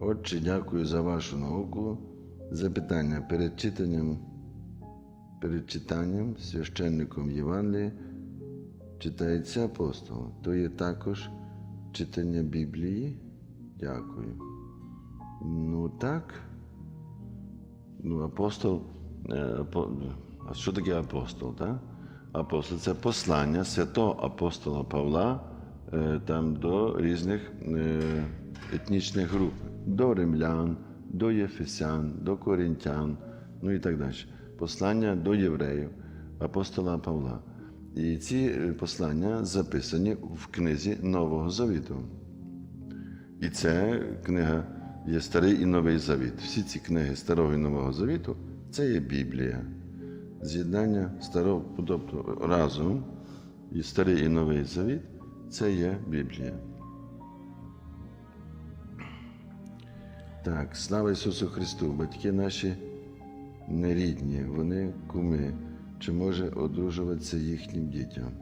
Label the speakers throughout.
Speaker 1: Отче, дякую за вашу науку. Запитання перед читанням, перед читанням священником Євангелії читається апостол. То є також читання Біблії. Дякую. Ну так. Ну, апостол. е, А що таке апостол? Так? Апостол це послання святого апостола Павла е, там до різних е, етнічних груп, до римлян, до єфесян, до коринтян, ну і так далі. Послання до євреїв, апостола Павла. І ці е, послання записані в книзі Нового Завіту. І ця книга є Старий і Новий Завіт. Всі ці книги Старого і Нового Завіту це є Біблія. З'єднання старого, тобто разом і Старий і Новий Завіт це є Біблія. Так, слава Ісусу Христу! Батьки наші нерідні, вони куми. Чи може одружуватися їхнім дітям?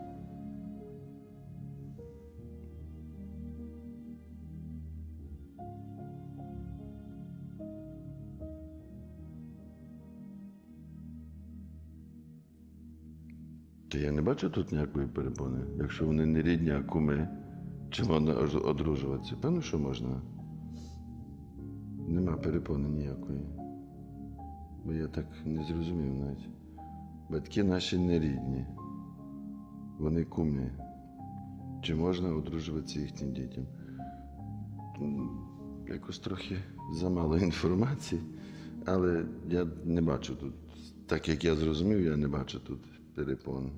Speaker 1: Та я не бачу тут ніякої перепони. Якщо вони не рідні, а куми, чи можна одружуватися? Певно, що можна. Нема перепони ніякої. Бо я так не зрозумів навіть. Батьки наші не рідні. Вони куми. Чи можна одружуватися їхнім дітям? Якось трохи замало інформації, але я не бачу тут. Так як я зрозумів, я не бачу тут перепон.